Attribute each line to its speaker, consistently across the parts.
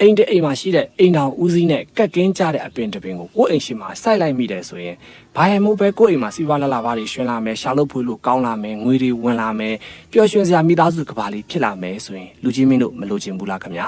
Speaker 1: အိမ်တအိမ်မှာရှိတဲ့အိမ်တော်ဦးစီးနဲ့ကက်ကင်းကြတဲ့အပင်တစ်ပင်ကိုကိုယ့်အိမ်ရှိမှာစိုက်လိုက်မိတယ်ဆိုရင်ဘာရမို့ပဲကိုယ့်အိမ်မှာစီးပွားလာလာပါတွေရှင်လာမယ်ရှာလို့ဖွေးလို့ကောင်းလာမယ်ငွေတွေဝင်လာမယ်ပျော်ရွှင်စရာမိသားစုကဘာလေးဖြစ်လာမယ်ဆိုရင်လူကြီးမင်းတို့မလိုချင်ဘူးလားခင်ဗျာ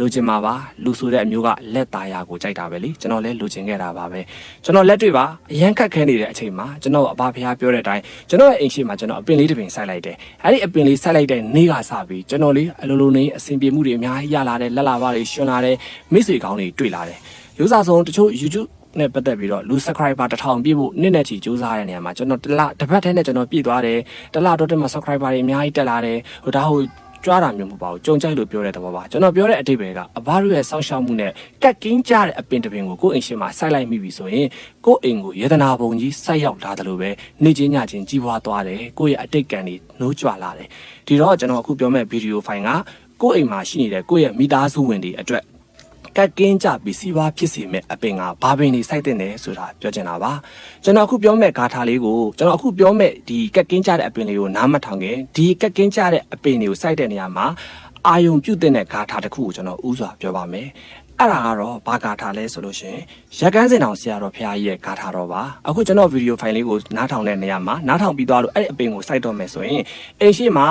Speaker 1: လိုချင်ပါပါလူဆိုတဲ့အမျိုးကလက်သားရာကိုကြိုက်တာပဲလေကျွန်တော်လည်းလိုချင်ခဲ့တာပါပဲကျွန်တော်လက်တွေ့ပါအရန်ခက်ခဲနေတဲ့အချိန်မှာကျွန်တော်အဘဖះပြောတဲ့အတိုင်းကျွန်တော်ရဲ့အိမ်ရှိမှာကျွန်တော်အပင်လေးတစ်ပင်စိုက်လိုက်တယ်အဲ့ဒီအပင်လေးစိုက်လိုက်တဲ့နေ့ကစပြီးကျွန်တော်လေးအလိုလိုနေအဆင်ပြေမှုတွေအများကြီးရလာတယ်လက်လာပါတွေရှင်လာတယ်မိတ်ဆွေကောင်းတွေတွေ့လာတယ်ရိုးစားဆုံးတချို့ YouTube နဲ့ပတ်သက်ပြီးတော့လူ subscriber 1000ပြည့်ဖို့နှစ်နဲ့ချီစူးစမ်းရတဲ့နေရာမှာကျွန်တော်တစ်လတစ်ပတ်ထဲနဲ့ကျွန်တော်ပြည့်သွားတယ်တစ်လတော့တက်မှာ subscriber တွေအများကြီးတက်လာတယ်ဟိုဒါဟို ကြွားတာမျိုးမဟုတ်ပါဘူးကြုံကြိုက်လို့ပြောတဲ့သဘောပါကျွန်တော်ပြောတဲ့အတိတ်ပဲကအဘတို့ရဲ့စောင့်ရှောက်မှုနဲ့ကက်ကင်းကြတဲ့အပင်တစ်ပင်ကိုကိုယ့်အိမ်ရှင်မှာစိုက်လိုက်မိပြီဆိုရင်ကိုယ့်အိမ်ကိုယေဒနာပုံကြီးစိုက်ရောက်လာတယ်လို့ပဲနေချင်းညချင်းကြီးပွားသွားတယ်ကိုယ့်ရဲ့အတိတ်ကံတွေနှိုးကြွလာတယ်ဒီတော့ကျွန်တော်အခုပြောမဲ့ဗီဒီယိုဖိုင်ကကိုယ့်အိမ်မှာရှိနေတဲ့ကိုယ့်ရဲ့မိသားစုဝင်တွေအတွက် ကက်ကင်းကြပြီးစီးပွားဖြစ်စေမဲ့အပင်ကဘာပင်တွေစိုက်တဲ့လဲဆိုတာပြောချင်တာပါကျွန်တော်အခုပြောမဲ့ဂါထာလေးကိုကျွန်တော်အခုပြောမဲ့ဒီကက်ကင်းကြတဲ့အပင်လေးကိုနားမထောင်ခင်ဒီကက်ကင်းကြတဲ့အပင်တွေကိုစိုက်တဲ့နေရာမှာအာယုံပြုတ်တဲ့ဂါထာတစ်ခုကိုကျွန်တော်ဥစွာပြောပါမယ် အဲ့ဒါကတော့ဘာဂါထာလဲဆိုလို့ရှိရင်ရက်ကန်းစင်အောင်ဆရာတော်ဖရာကြီးရဲ့ဂါထာတော်ပါအခုကျွန်တော်ဗီဒီယိုဖိုင်လေးကိုနားထောင်တဲ့နေရာမှာနားထောင်ပြီးသွားလို့အဲ့ဒီအပင်ကိုစိုက်တော့မယ်ဆိုရင်အိမ်ရှိမှာ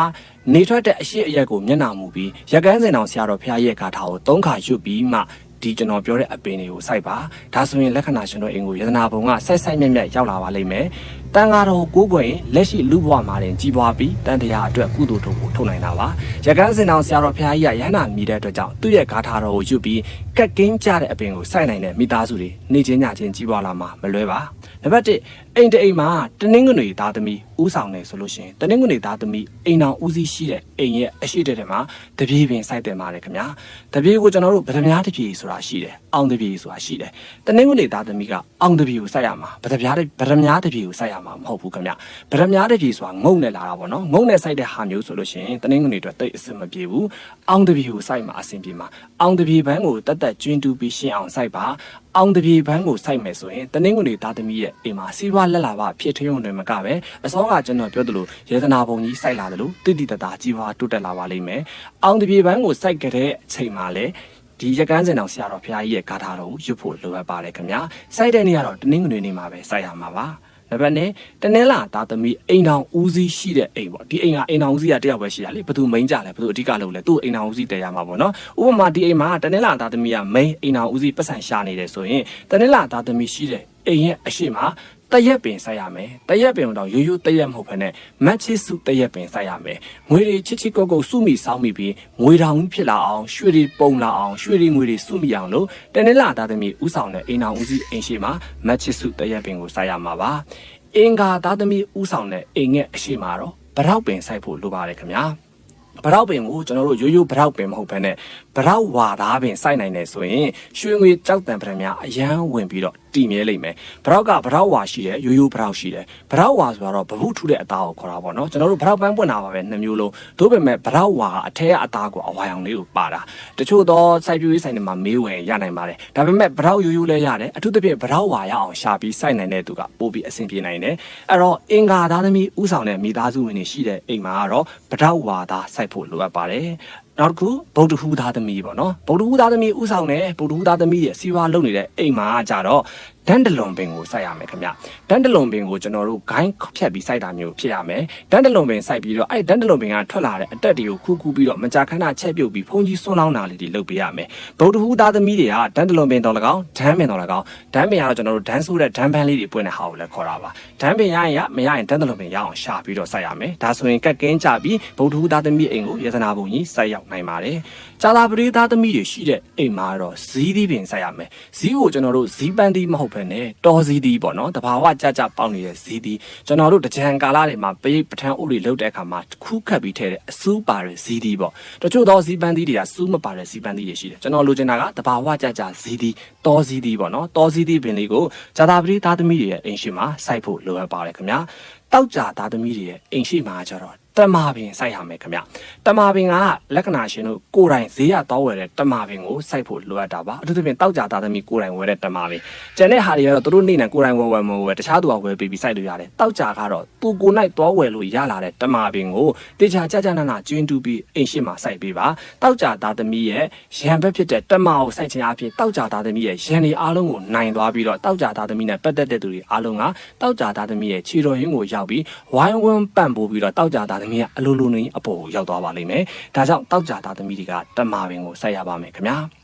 Speaker 1: နေထွက်တဲ့အရှိအရက်ကိုမျက်နှာမူပြီးရက်ကန်းစင်အောင်ဆရာတော်ဖရာကြီးရဲ့ဂါထာကိုသုံးခါရွတ်ပြီးမှ ဒီကျွန်တော်ပြောတဲ့အပင်တွေကိုစိုက်ပါဒါဆိုရင်လက္ခဏာရှင်တို့အိမ်ကိုယတနာဘုံကစိုက်စိုက်မြက်မြက်ရောက်လာပါလိမ့်မယ်တန်ဃာတော်ကိုကိုယ်ရင်လက်ရှိလူဘဝမှာတင်ကြီးပွားပြီးတန်တရားအတွက်ကုသိုလ်တို့ကိုထုတ်နိုင်တာပါရကန်းစင်တော်ဆရာတော်ဖရာကြီးကရဟန္တာမြည်တဲ့အတွက်ကြောင့်သူ့ရဲ့ဂါထာတော်ကိုယူပြီးကက်ကင်းကြတဲ့အပင်ကိုစိုက်နိုင်တဲ့မိသားစုတွေနေချင်းညချင်းကြီးပွားလာမှာမလွဲပါ နံပါတ်1အိမ်တအိမ်မှာတနင်္ဂနွေသားသမီးဥဆောင်နေဆိုလို့ရှိရင်တနင်္ဂနွေသားသမီးအိမ်တော်ဦးစီးရှိတဲ့အိမ်ရဲ့အရှိတဲ့ထဲမှာတပြေးပင်စိုက်တင်ပါတယ်ခင်ဗျာတပြေးကိုကျွန်တော်တို့ဗဒမြားတပြေးဆိုတာရှိတယ်အောင်တပြေးဆိုတာရှိတယ်တနင်္ဂနွေသားသမီးကအောင်တပြေးကိုစိုက်ရမှာဗဒမြားဗဒမြားတပြေးကိုစိုက်ရမှာမဟုတ်ဘူးခင်ဗျာဗဒမြားတပြေးဆိုတာငုံနဲ့လာတာပေါ့နော်ငုံနဲ့စိုက်တဲ့ဟာမျိုးဆိုလို့ရှိရင်တနင်္ဂနွေအတွက်တိတ်အဆင်မပြေဘူးအောင်တပြေးကိုစိုက်မှာအဆင်ပြေမှာအောင်တပြေးဘန်းကိုတက်တက်ကျွင်းတူပြီးရှင်းအောင်စိုက်ပါအောင်တပြေဘန်းကိုစိုက်မယ်ဆိုရင်တနင်္ဂနွေသားသမီးရဲ့အိမ်မှာစီးပွားလက်လာပါဖြစ်ထွန်းုံတွေမကပဲအစောကကျွန်တော်ပြောသလိုရေသနာပုံကြီးစိုက်လာတယ်လို့တိတိတသားကြီးပွားတိုးတက်လာပါလိမ့်မယ်အောင်တပြေဘန်းကိုစိုက်ကြတဲ့အချိန်မှာလည်းဒီရကန်းစင်တော်ဆရာတော်ဘုရားကြီးရဲ့ဂါထာတော်ကိုရွတ်ဖို့လိုအပ်ပါတယ်ခင်ဗျာစိုက်တဲ့နေ့ကတော့တနင်္ဂနွေနေ့မှာပဲစိုက်ရမှာပါ နံပါတ်1တနင်္လာသားသမီးအိမ်တော်ဦးစီးရှိတဲ့အိမ်ပေါ့ဒီအိမ်ကအိမ်တော်ဦးစီးကတယောက်ပဲရှိရလေဘသူမိန်ကြလဲဘသူအဓိကလုပ်လဲသူ့အိမ်တော်ဦးစီးတည်ရမှာပေါ့နော်ဥပမာဒီအိမ်မှာတနင်္လာသားသမီးကမိန်အိမ်တော်ဦးစီးပတ်စံရှာနေတယ်ဆိုရင်တနင်္လာသားသမီးရှိတဲ့အိမ်ရဲ့အရှိမ တရက်ပင်ဆက်ရမယ်တရက်ပင်တော့ရိုးရိုးတရက်မဟုတ်ဘဲနဲ့မတ်ချစ်စုတရက်ပင်ဆက်ရမယ်ငွေတွေချစ်ချစ်ကုတ်ကုတ်စုမိစောင်းမိပြီးငွေတောင်ဖြစ်လာအောင်ရွှေတွေပုံလာအောင်ရွှေတွေငွေတွေစုမိအောင်လို့တနင်္လာသားသမီးဥဆောင်တဲ့အိမ်တော်ဦးစီးအိမ်ရှိမှာမတ်ချစ်စုတရက်ပင်ကိုဆက်ရမှာပါအင်္ဂါသားသမီးဥဆောင်တဲ့အိမ်ငယ်အရှိမှာတော့ဗရောက်ပင်စိုက်ဖို့လိုပါတယ်ခင်ဗျာဗရောက်ပင်ကိုကျွန်တော်တို့ရိုးရိုးဗရောက်ပင်မဟုတ်ဘဲနဲ့ဗရောက်ဝါသားပင်စိုက်နိုင်တယ်ဆိုရင်ရွှေငွေကြောက်တံပရမများအရန်ဝင်ပြီးတော့တည်မြဲလိမ့်မယ်ဗရောက်ကဗရောက်ဝါရှိတယ်ရိုးရိုးဗရောက်ရှိတယ်ဗရောက်ဝါဆိုတော့ဗဟုထုတဲ့အသားကိုခေါ်တာပေါ့နော်ကျွန်တော်တို့ဗရောက်ပန်းပွင့်တာပါပဲနှစ်မျိုးလုံးသို့ပေမဲ့ဗရောက်ဝါကအထက်ကအသားကိုအဝါရောင်လေးကိုပါတာတချို့တော့စိုက်ပျိုးရေးဆိုင်တွေမှာမေးဝယ်ရနိုင်ပါတယ်ဒါပေမဲ့ဗရောက်ရိုးရိုးလည်းရတယ်အထူးသဖြင့်ဗရောက်ဝါရအောင်ရှာပြီးစိုက်နိုင်တဲ့သူကပို့ပြီးအဆင်ပြေနိုင်တယ်အဲ့တော့အင်္ဂါသားသမီးဥဆောင်တဲ့မိသားစုဝင်တွေရှိတဲ့အိမ်မှာကတော့ဗရောက်ဝါသားစိုက်ဖို့လိုအပ်ပါတယ် နောက်တစ်ခုဗုဒ္ဓဟူသားသမီးပေါ့နော်ဗုဒ္ဓဟူသားသမီးဥဆောင်တဲ့ဗုဒ္ဓဟူသားသမီးရဲ့စီဝါလုပ်နေတဲ့အိမ်မှာကြတော့ဒန်တလွန်ပင်ကိုစိုက်ရမယ်ခင်ဗျဒန်တလွန်ပင်ကိုကျွန်တော်တို့ဂိုင်းဖြတ်ပြီးစိုက်တာမျိုးဖြစ်ရမယ်ဒန်တလွန်ပင်စိုက်ပြီးတော့အဲ့ဒန်တလွန်ပင်ကထွက်လာတဲ့အတက်တွေကိုခူးခူးပြီးတော့မကြာခဏချက်ပြုတ်ပြီးဖုန်ကြီးဆွန်းလောင်းတာလေးတွေလုပ်ပေးရမယ်ဗုဒ္ဓဟူသားသမီးတွေကဒန်တလွန်ပင်တော်၎င်းဒန်းပင်တော်၎င်းဒန်းပင်ကတော့ကျွန်တော်တို့ဒန်းဆိုးတဲ့ဒန်းပန်းလေးတွေပွင့်တဲ့ဟာကိုလည်းခေါ်တာပါဒန်းပင်ရရင်ရမရရင်ဒန်တလွန်ပင်ရအောင်ရှာပြီးတော့စိုက်ရမယ်ဒါဆိုရင်ကက်ကင်းကြပြီးဗုဒ္ဓဟူသားသမီးအိမ်ကိုယေသနာပုံကြီးစိုက်ရောက်နိုင်ပါတယ်ကြာသာပရိသားသမီးတွေရှိတဲ့အိမ်မှာတော့ဇီးသီးပင်စိုက်ရမယ်ဇီးကိုကျွန်တော်တို့ဇီးပန်းသီးမဟုတ်ဘဲနဲ့တော်ဇီးသီးပေါ့နော်တဘာဝကြကြပေါက်နေတဲ့ဇီးသီးကျွန်တော်တို့တကြံကာလတွေမှာပိတ်ပထန်းဥတွေလုပ်တဲ့အခါမှာခူးခတ်ပြီးထည့်တဲ့အစူးပါတဲ့ဇီးသီးပေါ့တချို့တော့ဇီးပန်းသီးတွေကစူးမပါတဲ့ဇီးပန်းသီးတွေရှိတယ်ကျွန်တော်လိုချင်တာကတဘာဝကြကြဇီးသီးတော်ဇီးသီးပေါ့နော်တော်ဇီးသီးပင်လေးကိုကြာသာပရိသားသမီးတွေရဲ့အိမ်ရှိမှာစိုက်ဖို့လိုအပ်ပါတယ်ခင်ဗျာတောက်ကြသားသမီးတွေရဲ့အိမ်ရှိမှာကျတော့ တတမာပင်စိုက်ရမယ်ခင်ဗျတမာပင်ကလက္ခဏာရှင်တို့ကိုယ်တိုင်ဈေးရတော့ဝယ်တဲ့တမာပင်ကိုစိုက်ဖို့လိုအပ်တာပါအထူးသဖြင့်တောက်ကြသားသမီးကိုယ်တိုင်ဝယ်တဲ့တမာပင်ကျန်တဲ့ဟာတွေကတော့သူတို့နေနဲ့ကိုယ်တိုင်ဝယ်ဝယ်မဝယ်တခြားသူကဝယ်ပြီးပြီးစိုက်လို့ရတယ်တောက်ကြကတော့သူကိုယ်၌တော့ဝယ်လို့ရလာတဲ့တမာပင်ကိုတေချာကြကြနာနာကျွင်းတူးပြီးအိမ်ရှိမှာစိုက်ပေးပါတောက်ကြသားသမီးရဲ့ရံဘက်ဖြစ်တဲ့တမာကိုစိုက်ခြင်းအပြင်တောက်ကြသားသမီးရဲ့ရံတွေအားလုံးကိုနိုင်သွားပြီးတော့တောက်ကြသားသမီးနဲ့ပတ်သက်တဲ့သူတွေအားလုံးကတောက်ကြသားသမီးရဲ့ခြေတော်ရင်းကိုရောက်ပြီးဝိုင်းဝန်းပန့်ပိုးပြီးတော့တောက်ကြသားသမီးကအလိုလိုနေအပေါ်ကိုရောက်သွားပါလိမ့်မယ်။ဒါကြောင့်တောက်ကြသားသမီးတွေကတမာပင်ကိုစိုက်ရပါမယ်ခင်ဗျာ။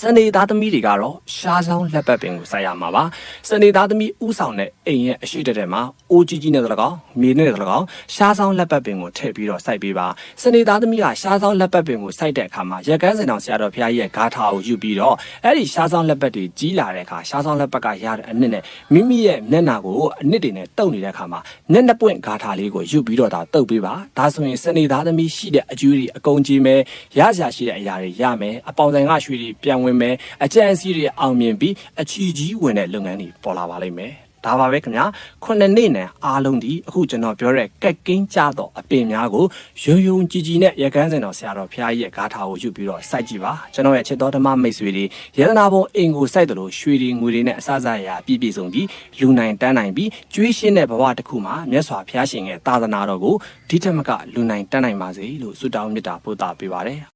Speaker 1: စနေသားသမီးတွေကတော့ရှားဆောင်လက်ပတ်ပင်ကိုစိုက်ရမှာပါစနေသားသမီးဥဆောင်တဲ့အိမ်ရဲ့အရှိတက်တဲ့မှာအိုးကြီးကြီးနဲ့တလကောင်မြေနဲ့တလကောင်ရှားဆောင်လက်ပတ်ပင်ကိုထည့်ပြီးတော့စိုက်ပေးပါစနေသားသမီးကရှားဆောင်လက်ပတ်ပင်ကိုစိုက်တဲ့အခါမှာရက်ကန်းစင်တော်ဆရာတော်ဖရာကြီးရဲ့ဂါထာကိုယူပြီးတော့အဲ့ဒီရှားဆောင်လက်ပတ်တွေကြီးလာတဲ့အခါရှားဆောင်လက်ပတ်ကရတဲ့အနစ်နဲ့မိမိရဲ့မျက်နှာကိုအနစ်တွေနဲ့တုပ်နေတဲ့အခါမှာမျက်နှာပွင့်ဂါထာလေးကိုယူပြီးတော့ဒါတုပ်ပေးပါဒါဆိုရင်စနေသားသမီးရှိတဲ့အကျိုးတွေအကုန်ကြီးမယ်ရစရာရှိတဲ့အရာတွေရမယ်အပေါင်ဆိုင်ကရွှေတွေပြန်ဝင်မယ်အကြံအစည်းတွေအောင်မြင်ပြီးအချီကြီးဝင်တဲ့လုပ်ငန်းတွေပေါ်လာပါလိမ့်မယ်ဒါပါပဲခင်ဗျာခုနှစ်နှစ်နဲ့အားလုံးဒီအခုကျွန်တော်ပြောတဲ့ကက်ကင်းကြတော့အပင်များကိုယုံယုံကြည်ကြည်နဲ့ရကန်းစင်တော်ဆရာတော်ဖရာကြီးရဲ့ဂါထာကိုယူပြီးတော့စိုက်ကြည့်ပါကျွန်တော်ရဲ့ချစ်တော်ဓမ္မမိတ်ဆွေတွေယန္တနာဘုံအင်ကိုစိုက်တယ်လို့ရွှေတွေငွေတွေနဲ့အစစအရာပြည့်ပြည့်စုံပြီးလူနိုင်တန်းနိုင်ပြီးကျွေးရှင်းတဲ့ဘဝတစ်ခုမှာမြတ်စွာဘုရားရှင်ရဲ့သာသနာတော်ကိုဒီထက်မကလူနိုင်တန်းနိုင်ပါစေလို့ဆုတောင်းမေတ္တာပို့သပေးပါတယ်